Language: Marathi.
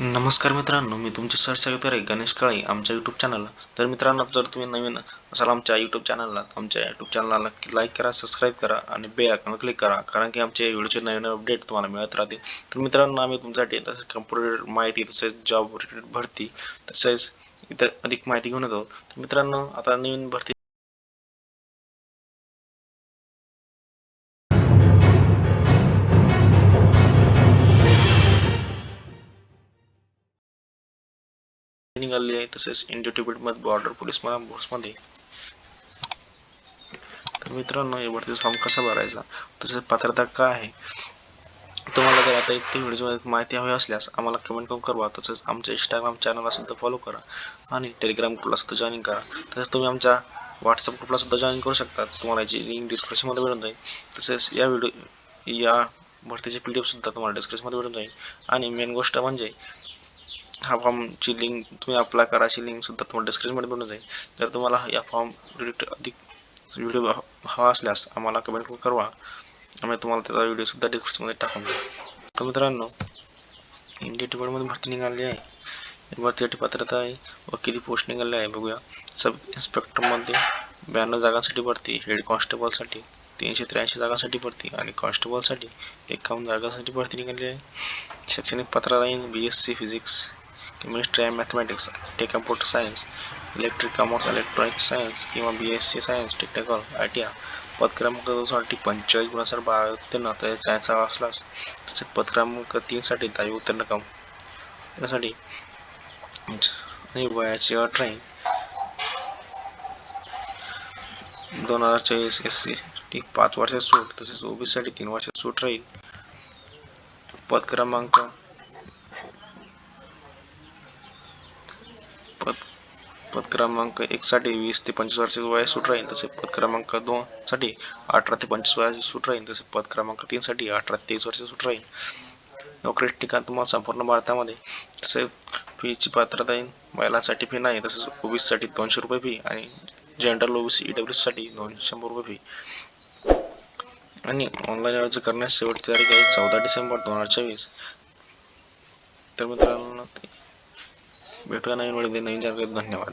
नमस्कार मित्रांनो मी तुमचे सर स्वागत गणेश काळे आमच्या यूट्यूब चॅनलला तर मित्रांनो जर तुम्ही नवीन असाल आमच्या यूट्यूब चॅनलला आमच्या यूट्यूब चॅनलला लाईक करा सबस्क्राईब करा आणि बेल आयकॉन क्लिक करा कारण की आमचे व्हिडिओचे नवीन अपडेट तुम्हाला मिळत राहतील. तर मित्रांनो आम्ही तुमच्यासाठी तसेच कम्प्युटर माहिती तसेच जॉब रिलेटेड भरती तसेच इतर अधिक माहिती घेऊन येतो तर मित्रांनो आता नवीन भरती निघालेली आहे तसेच इंडिया टिबेटमध्ये बॉर्डर पोलीस फोर्समध्ये तर मित्रांनो या भरतीचा फॉर्म कसा भरायचा? तसेच पात्रता काय आहे? तुम्हाला जर आता इथे व्हिडिओमध्ये माहिती हवी असल्यास आम्हाला कमेंट करून करवा तसेच आमच्या इंस्टाग्राम चॅनलला सुद्धा फॉलो करा आणि टेलिग्राम ग्रुपला सुद्धा जॉईन करा. तसेच तुम्ही आमच्या व्हॉट्सअप ग्रुपला सुद्धा जॉईन करू शकता. तुम्हाला याची लिंक डिस्क्रिप्शनमध्ये मिळून जाईल. तसेच या व्हिडिओ या भरतीचे पी डी एफसुद्धा तुम्हाला डिस्क्रिप्शनमध्ये मिळून जाईल. आणि मेन गोष्ट म्हणजे हा फॉर्मची लिंक तुम्ही अप्लाय करायची लिंकसुद्धा तुम्हाला डिस्क्रिप्शनमध्ये मिळून जाईल जर तुम्हाला या फॉर्म रिलेटेड अधिक व्हिडिओ हवा असल्यास आम्हाला कमेंट करून कळवा. आम्ही तुम्हाला त्याचा व्हिडिओसुद्धा डिस्क्रिप्शनमध्ये टाकून देऊ. तर मित्रांनो इंडिया टिबेटमध्ये भरती निघाली आहे. भरतीसाठी पात्रता आहे. व किती पोस्ट निघाले आहे. बघूया. सब इन्स्पेक्टरमध्ये ब्याण्णव जागांसाठी भरती हेड कॉन्स्टेबलसाठी तीनशे त्र्याऐंशी जागांसाठी भरती आणि कॉन्स्टेबलसाठी एकावन्न जागांसाठी भरती निघाली आहे. शैक्षणिक पात्रता B S C physics chemistry and mathematics tech computer science electric commerce electronic science किंवा B S C science technical I T I पद दोनसाठी पंचेचाळीस गुणासर बारा उत्तीर्ण तसेच हवा असलास तसेच पदक्रमांक तीनसाठी दहावी उत्तीर्ण कम त्यासाठी आणि वयाची अट राहील. दोन हजार चोवीस एस सी टी पाच वर्षात सूट तसेच ओबीसीसाठी तीन वर्षात सूट राहील. पद क्रमांक पद पद क्रमांक एकसाठी वीस ते पंचवीस वर्षाची वय सूट राहील तसे पद क्रमांक दोन साठी अठरा ते पंचवीस वयाची सूट राहील तसे पद क्रमांक तीन साठी अठरा ते तेवीस वर्ष सूट राहील. नोकरी ठिकाण तुम्हाला संपूर्ण भारतामध्ये तसे फीची पात्रता येईल महिलांसाठी फी नाही तसेच ओबीसीसाठी दोनशे रुपये फी आणि जनरल ओबीसी ईडब्ल्यू साठी दोनशे शंभर रुपये फी आणि ऑनलाईन अर्ज करण्यास शेवटची तारीख आहे चौदा डिसेंबर दोन हजार चोवीस. तर मित्रांनो भेटूया नवीन वेळेमध्ये नवीन जागेत धन्यवाद.